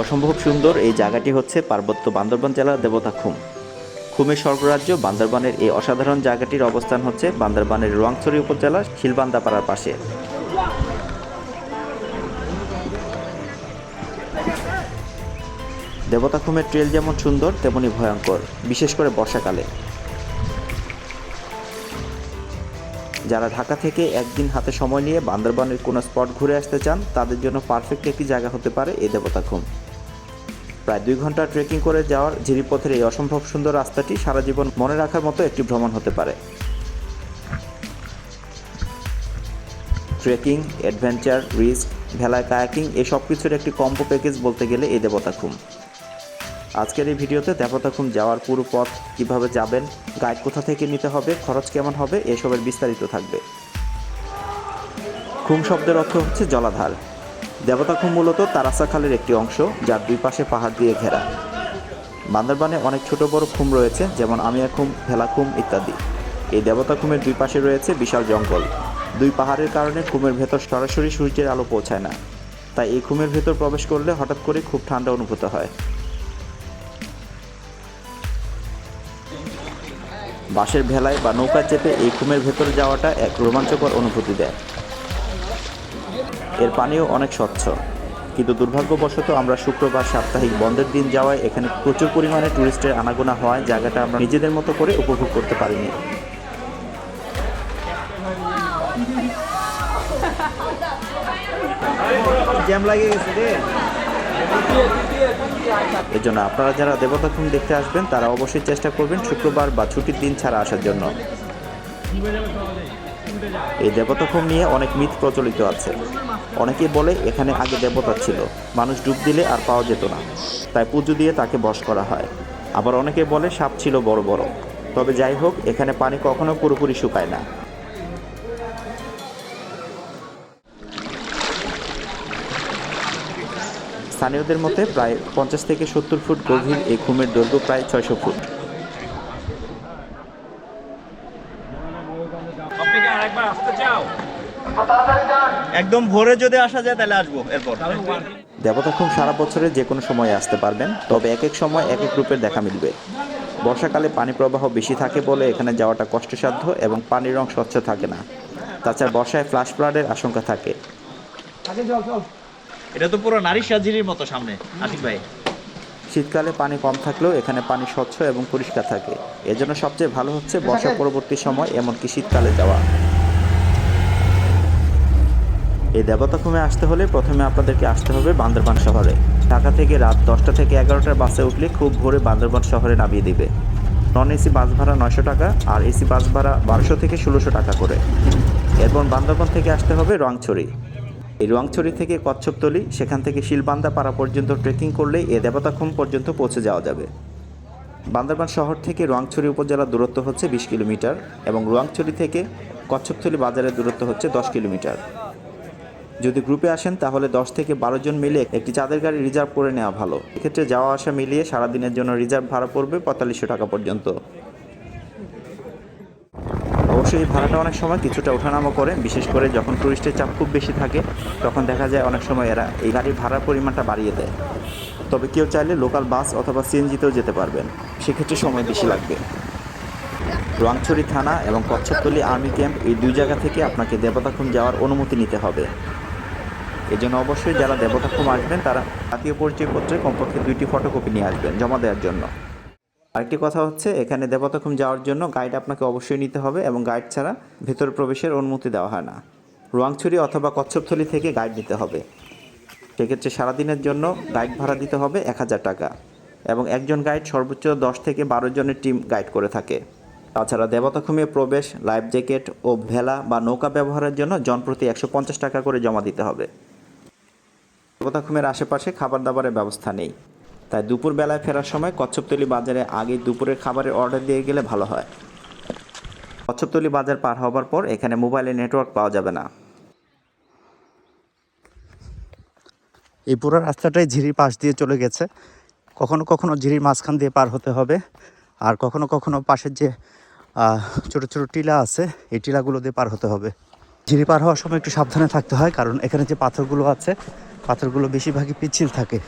অসম্ভব সুন্দর এই জায়গাটি হচ্ছে পার্বত্য বান্দরবান জেলার দেবতা খুম। স্বর্গরাজ্য বান্দরবানের এই অসাধারণ জায়গাটির অবস্থান হচ্ছে বান্দরবানের রোয়াংছড়ি উপজেলার শিলবান্দাপাড়ার পাশে। দেবতা খুমের ট্রেল যেমন সুন্দর, তেমনি ভয়ঙ্কর, বিশেষ করে বর্ষাকালে। যারা ঢাকা থেকে একদিন হাতে সময় নিয়ে বান্দরবানের কোনো স্পট ঘুরে আসতে চান, তাদের জন্য পারফেক্ট একটি জায়গা হতে পারে এই দেবতাখুম প্রায় দুই ঘণ্টা ট্রেকিং করে যাওয়ার ঝিরিপথের এই অসম্ভব সুন্দর রাস্তাটি সারা জীবন মনে রাখার মতো একটি ভ্রমণ হতে পারে। ট্রেকিং, অ্যাডভেঞ্চার, রিস্ক, ভেলায় কায়াকিং এই সব কিছুর একটি কম্বো প্যাকেজ বলতে গেলে এই দেবতাখুম আজকের এই ভিডিওতে দেবতাখুম যাওয়ার পুরো পথ কীভাবে যাবেন, গাইড কোথা থেকে নিতে হবে, খরচ কেমন হবে, এসবের বিস্তারিত থাকবে। খুম শব্দের অর্থ হচ্ছে জলাধার। দেবতাখুম মূলত তারাসা খালের একটি অংশ, যার দুই পাশে পাহাড় দিয়ে ঘেরা। বান্দরবানে অনেক ছোট বড় খুম রয়েছে, যেমন আমিয়া খুম ভেলা খুম ইত্যাদি। এই দেবতা খুমের দুই পাশে রয়েছে বিশাল জঙ্গল। দুই পাহাড়ের কারণে খুমের ভেতর সরাসরি সূর্যের আলো পৌঁছায় না। তাই এই খুমের ভেতর প্রবেশ করলে হঠাৎ করে খুব ঠান্ডা অনুভূত হয়। বাঁশের ভেলায় বা নৌকা চেপে এই খুমের ভেতরে যাওয়াটা এক রোমাঞ্চকর অনুভূতি দেয়। এর পানিও অনেক স্বচ্ছ। কিন্তু দুর্ভাগ্যবশত আমরা শুক্রবার সাপ্তাহিক বন্ধের দিন যাওয়ায় এখানে প্রচুর পরিমাণে টুরিস্টের আনাগোনা হওয়ায় জায়গাটা আমরা নিজেদের মতো করে উপভোগ করতে পারিনি। জ্যাম লাগিয়ে গেছে রে। এর জন্য আপনারা যারা দেবতাখুম দেখতে আসবেন, তারা অবশ্যই চেষ্টা করবেন শুক্রবার বা ছুটির দিন ছাড়া আসার জন্য। এই দেবতাখুম নিয়ে অনেক মিথ প্রচলিত আছে। অনেকেই বলে এখানে আগে দেবতা ছিল, মানুষ ডুব দিলে আর পাওয়া যেত না। তাই পুজো দিয়ে তাকে বশ করা হয়। আবার অনেকে বলে সাপ ছিল বড় বড়। তবে যাই হোক, এখানে পানি কখনো পুরোপুরি শুকায় না। স্থানীয়দের মতে প্রায় পঞ্চাশ থেকে সত্তর ফুট গভীর এই খুমের দৈর্ঘ্য প্রায় ছয়শো ফুট। একদম ভোরে যদি আসা যায় তাহলে আসব এরপর। দেবতাখুম সারা বছরে যে কোনো সময়ে আসতে পারবেন তবে এক এক সময় এক এক রূপের দেখা মিলবে। বর্ষাকালে পানি প্রবাহ বেশি থাকে বলে এখানে যাওয়াটা কষ্টসাধ্য এবং পানির রং স্বচ্ছ থাকে না। তাছাড়া বর্ষায় ফ্লাশ ফ্লাডের আশঙ্কা থাকে। এটা তো পুরো নারী সাজিরির মতো সামনে, আশিক ভাই। শীতকালে পানি কম থাকলেও এখানে পানি স্বচ্ছ এবং পরিষ্কার থাকে। এজন্য সবচেয়ে ভালো হচ্ছে বর্ষা পরবর্তী সময়, এমনকি শীতকালে যাওয়া। এই দেবতাখুমে আসতে হলে প্রথমে আপনাদেরকে আসতে হবে বান্দরবান শহরে। ঢাকা থেকে রাত দশটা থেকে এগারোটার বাসে উঠলে খুব ভোরে বান্দরবান শহরে নামিয়ে দিবে। নন এসি বাস ভাড়া নয়শো টাকা, আর এসি বাস ভাড়া বারোশো থেকে ষোলোশো টাকা করে। এরপর বান্দরবান থেকে আসতে হবে রংছড়ি। এই রংছড়ি থেকে কচ্ছপতলি, সেখান থেকে শিলবান্দা পাড়া পর্যন্ত ট্রেকিং করলেই এ দেবতাখুম পর্যন্ত পৌঁছে যাওয়া যাবে। বান্দরবান শহর থেকে রোয়াংছড়ি উপজেলার দূরত্ব হচ্ছে বিশ কিলোমিটার এবং রোয়াংছড়ি থেকে কচ্ছপতলি বাজারের দূরত্ব হচ্ছে দশ কিলোমিটার। যদি গ্রুপে আসেন, তাহলে দশ থেকে বারো জন মিলে একটি চাঁদের গাড়ি রিজার্ভ করে নেওয়া ভালো। এক্ষেত্রে যাওয়া আসা মিলিয়ে সারাদিনের জন্য রিজার্ভ ভাড়া পড়বে পঁয়তাল্লিশশো টাকা পর্যন্ত। অবশ্যই এই ভাড়াটা অনেক সময় কিছুটা ওঠানামা করে, বিশেষ করে যখন টুরিস্টের চাপ খুব বেশি থাকে, তখন দেখা যায় অনেক সময় এরা এই গাড়ির ভাড়ার পরিমাণটা বাড়িয়ে দেয়। তবে কেউ চাইলে লোকাল বাস অথবা সিএনজিতেও যেতে পারবেন, সেক্ষেত্রে সময় বেশি লাগবে। রোয়াংছড়ি থানা এবং কচ্ছপতলি আর্মি ক্যাম্প এই দুই জায়গা থেকে আপনাকে দেবতাখুম যাওয়ার অনুমতি নিতে হবে। এজন্য অবশ্যই যারা দেবতাখুম আসবেন, তারা জাতীয় পরিচয়পত্রে কমপক্ষে দুইটি ফটোকপি নিয়ে আসবেন, জমা দেওয়ার জন্য। আরেকটি কথা হচ্ছে, এখানে দেবতাখুম যাওয়ার জন্য গাইড আপনাকে অবশ্যই নিতে হবে এবং গাইড ছাড়া ভেতরে প্রবেশের অনুমতি দেওয়া হয় না। রোয়াংছড়ি অথবা কচ্ছপথলি থেকে গাইড নিতে হবে। সেক্ষেত্রে সারাদিনের জন্য গাইড ভাড়া দিতে হবে এক হাজার টাকা এবং একজন গাইড সর্বোচ্চ দশ থেকে বারো জনের টিম গাইড করে থাকে। তাছাড়া দেবতাখুমে প্রবেশ লাইফ জ্যাকেট ও ভেলা বা নৌকা ব্যবহারের জন্য জনপ্রতি একশো পঞ্চাশ টাকা করে জমা দিতে হবে। দেবতাখুমের আশেপাশে খাবার দাবারের ব্যবস্থা নেই। তাই দুপুর বেলায় ফেরার সময় কচ্ছপতলি বাজারে আগে দুপুরের খাবারের অর্ডার দিয়ে গেলে ভালো হয়। কচ্ছপতলি বাজার পার হবার পর এখানে মোবাইলে নেটওয়ার্ক পাওয়া যাবে না। এই পুরো রাস্তাটাই ঝিরির পাশ দিয়ে চলে গেছে। কখনো কখনো ঝিরির মাঝখান দিয়ে পার হতে হবে। আর কখনো কখনো পাশের যে ছোট ছোট টিলা আছে, এই টিলাগুলো দিয়ে পার হতে হবে। ঝিরি পার হওয়ার সময় একটু সাবধানে থাকতে হয়, কারণ এখানে যে পাথরগুলো আছে, পাথরগুলো বেশিরভাগই পিচ্ছিল থাকে।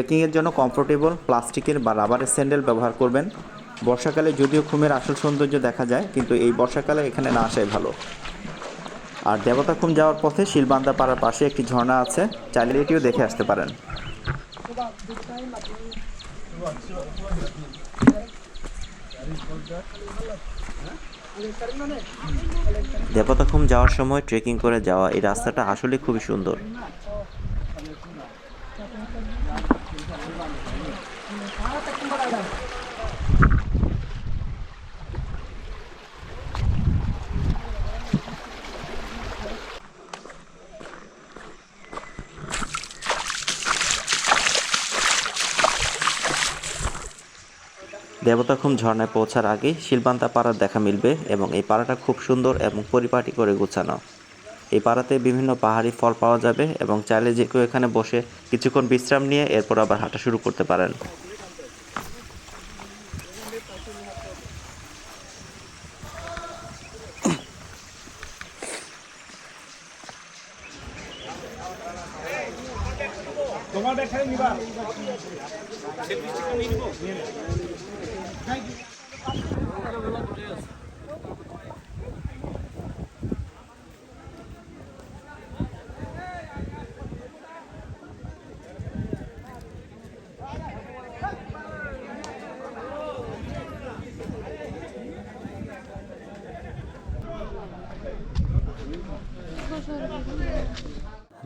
ট্রেকিংয়ের জন্য কমফোর্টেবল প্লাস্টিকের বা রাবারের স্যান্ডেল ব্যবহার করবেন। বর্ষাকালে যদিও খুমের আসল সৌন্দর্য দেখা যায়, কিন্তু এই বর্ষাকালে এখানে না আসাই ভালো। আর দেবতাখুম যাওয়ার পথে শিলবান্দা পাড়ার পাশে একটি ঝর্ণা আছে, চাইলে এটিও দেখে আসতে পারেন। দেবতাখুম যাওয়ার সময় ট্রেকিং করে যাওয়া, এই রাস্তাটা আসলে খুবই সুন্দর। দেবতাখুম ঝর্ণায় পৌঁছার আগে শিলবান্তা পাড়ার দেখা মিলবে এবং এই পাড়াটা খুব সুন্দর এবং পরিপাটি করে গোছানো। এই পাড়াতে বিভিন্ন পাহাড়ি ফল পাওয়া যাবে এবং চাইলে যে কেউ এখানে বসে কিছুক্ষণ বিশ্রাম নিয়ে এরপর আবার হাঁটা শুরু করতে পারেন।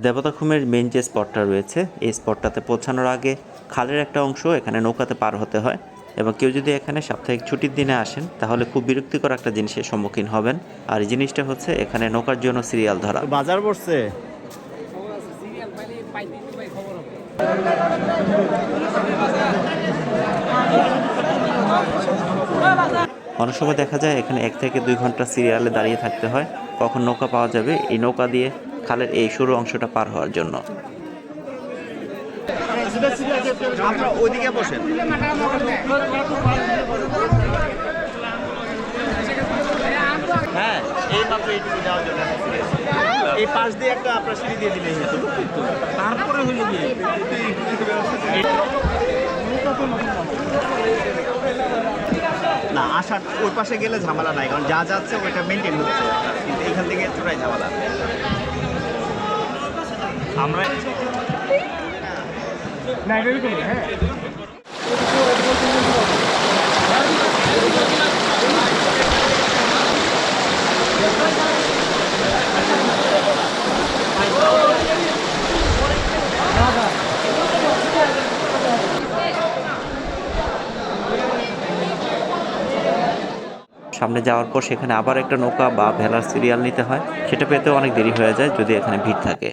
দেবতাখুমের মেন যে স্পটটা রয়েছে এই স্পটটাতে পৌঁছানোর আগে খালের একটা অংশ এখানে নৌকাতে পার হতে হয় এবং কেউ যদি এখানে সাপ্তাহিক ছুটির দিনে আসেন তাহলে খুব বিরক্তিকর একটা জিনিসের সম্মুখীন হবেন। আর এই জিনিসটা হচ্ছে এখানে নৌকার জন্য সিরিয়াল ধরা। বাজার পড়ছে অনেক সময় দেখা যায় এখানে এক থেকে দুই ঘণ্টা সিরিয়ালে দাঁড়িয়ে থাকতে হয়। কখন নৌকা পাওয়া যাবে? এই নৌকা দিয়ে খালের এই সরু অংশটা পার হওয়ার জন্য। আমরা ওইদিকে বসেন। হ্যাঁ এই মাত্র এইটুকু যাওয়ার জন্য এই পাশ দিয়ে একটা আপনার সিঁড়ি দিয়ে দিলে হতো। তারপরে হইল না আসার ওর পাশে গেলে ঝামেলা নাই কারণ যা যাচ্ছে ওইটা মেনটেন হচ্ছে। কিন্তু এখান থেকে এতটাই ঝামেলা। আমরা সামনে যাওয়ার পর সেখানে আবার একটা নৌকা বা ভেলার সিরিয়াল নিতে হয়। সেটা পেতে অনেক দেরি হয়ে যায় যদি এখানে ভিড় থাকে।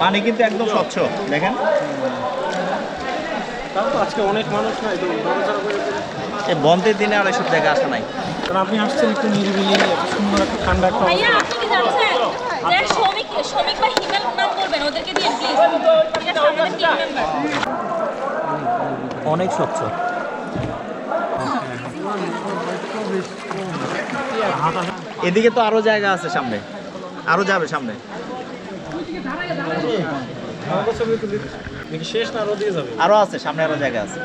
পানি কিন্তু একদম স্বচ্ছ, দেখেন? তাও তো আজকে অনেক মানুষ নাই তো এই বন্ধের দিনে আর এসব জায়গায় আসা নাই। কারণ আপনি আসছেন একটু নিরিবিলি এত সুন্দর একটা ঠান্ডা একটা ভাইয়া আপনি কি জানছেন? যারা শ্রমিক শ্রমিক বা হিমেল নাম বলবেন ওদেরকে দিয়ে প্লিজ ঠিক আছে আমাদের টিম মেম্বার অনেক স্বচ্ছ। এদিকে তো আরও জায়গা আছে সামনে। আরও যাবে সামনে। শেষ না আরও দিয়ে যাবে? আরও আছে সামনে আরও জায়গা আছে।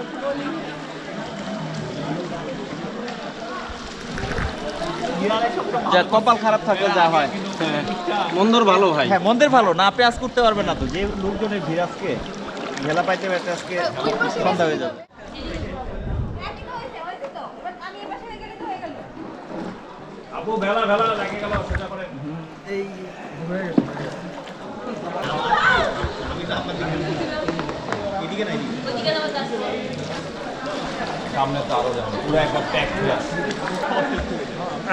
যা কপাল খারাপ থাকলে যা হয়। মন্দর ভালো ভাই। হ্যাঁ মন্দির ভালো না পেঁয়াজ করতে পারবে না তো। যে লোকজনের ভিড় আজকে ভেলা পাইতে পাইতে আজকে সন্ধ্যা হয়ে যাবে। আপু ভেলা ভেলা লাগে গেল সেটা করে এদিকে নাই ওদিকে যাচ্ছে সামনে তো আরও যাবে পুরো একবার প্যাক হয়ে আছে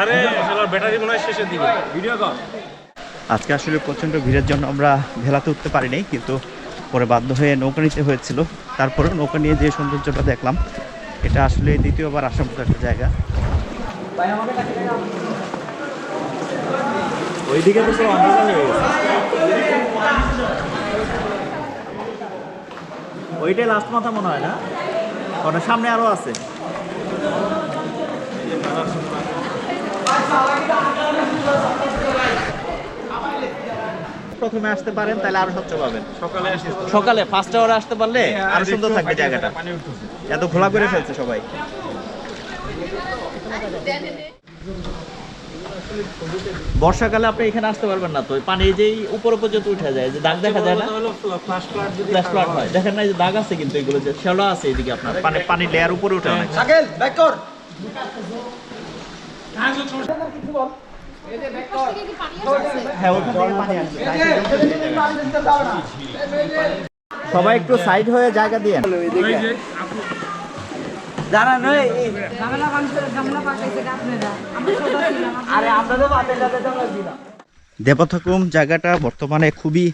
আরে শালার ব্যাটারি মনে হয় শেষের দিকে। ভিডিও কর আজকে আসলে প্রচণ্ড ভিড়ের জন্য আমরা ভেলাতে উঠতে পারিনি কিন্তু পরে বাধ্য হয়ে নৌকা নিতে হয়েছিল। তারপরে নৌকা নিয়ে যে সৌন্দর্যটা দেখলাম এটা আসলে দ্বিতীয়বার আসার মতো একটা জায়গা। ওইদিকে তো সব অন্ধকার হয়ে গেছে ওইটাই লাস্ট মাথা মনে হয় না। ওটা সামনে আরও আছে। প্রথমে আসতে পারেন তাহলে আরও স্বচ্ছ পাবেন। সকালে সকালে ফার্স্ট আওয়ারে আসতে পারলে আরও সুন্দর থাকবে জায়গাটা। এত ঘোলা করে ফেলছে সবাই বর্ষাকালে আপনি এখানে আসতে পারবেন না তো পানি যেই উপরে পর্যন্ত উঠে যায় যে দাগ দেখা যায় না ফ্ল্যাশ ফ্লাড হয় দেখেন না যে দাগ আছে কিন্তু এগুলো যে শ্যাওলা আছে এদিকে আপনার পানি পানি লেয়ার উপরে উঠে অনেক হ্যাঁ থেকে পানি আসছে সবাই একটু সাইড হয়ে জায়গা দিয়ে ওই যে ঝামেলা মানুষের ঝামেলা পাকাইছে আপনারা? আমরা সোজা ছিলাম আরে আমরা তো বাদে যাবে তোমরা দিলাম দেবথাকুম জায়গাটা বর্তমানে খুবই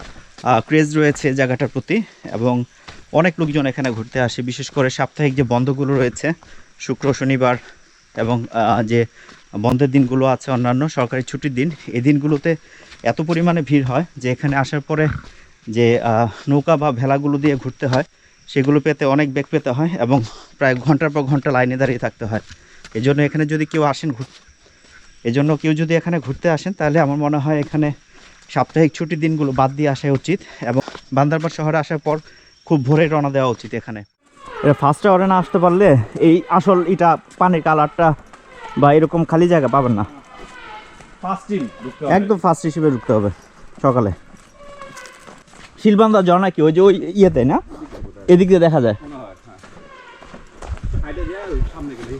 ক্রেজ রয়েছে জায়গাটার প্রতি এবং অনেক লোকজন এখানে ঘুরতে আসে বিশেষ করে সাপ্তাহিক যে বন্ধগুলো রয়েছে শুক্র শনিবার এবং যে বন্ধের দিনগুলো আছে অন্যান্য সরকারি ছুটির দিন এই দিনগুলোতে এত পরিমাণে ভিড় হয় যে এখানে আসার পরে যে নৌকা বা ভেলাগুলো দিয়ে ঘুরতে হয় সেগুলো পেতে অনেক বেগ পেতে হয় এবং প্রায় ঘণ্টার পর ঘণ্টা লাইনে দাঁড়িয়ে থাকতে হয়। এই জন্য এখানে যদি কেউ আসেন ঘুর এজন্য কেউ যদি এখানে ঘুরতে আসেন তাহলে আমার মনে হয় এখানে সাপ্তাহিক ছুটির দিনগুলো বাদ দিয়ে আসা উচিত এবং বান্দারবান শহরে আসার পর খুব ভোরে রওনা দেওয়া উচিত এখানে। এটা ফার্স্ট আওয়ারে না আসতে পারলে এই আসল এটা পানির কালারটা বা এরকম খালি জায়গা পাবেন না। একদম ফার্স্ট হিসেবে ঢুকতে হবে সকালে। শিলবান্দা ঝর্ণা কি ওই যে ওই ইয়েতে না? এদিক দিয়ে দেখা যায়। সামনে গেলে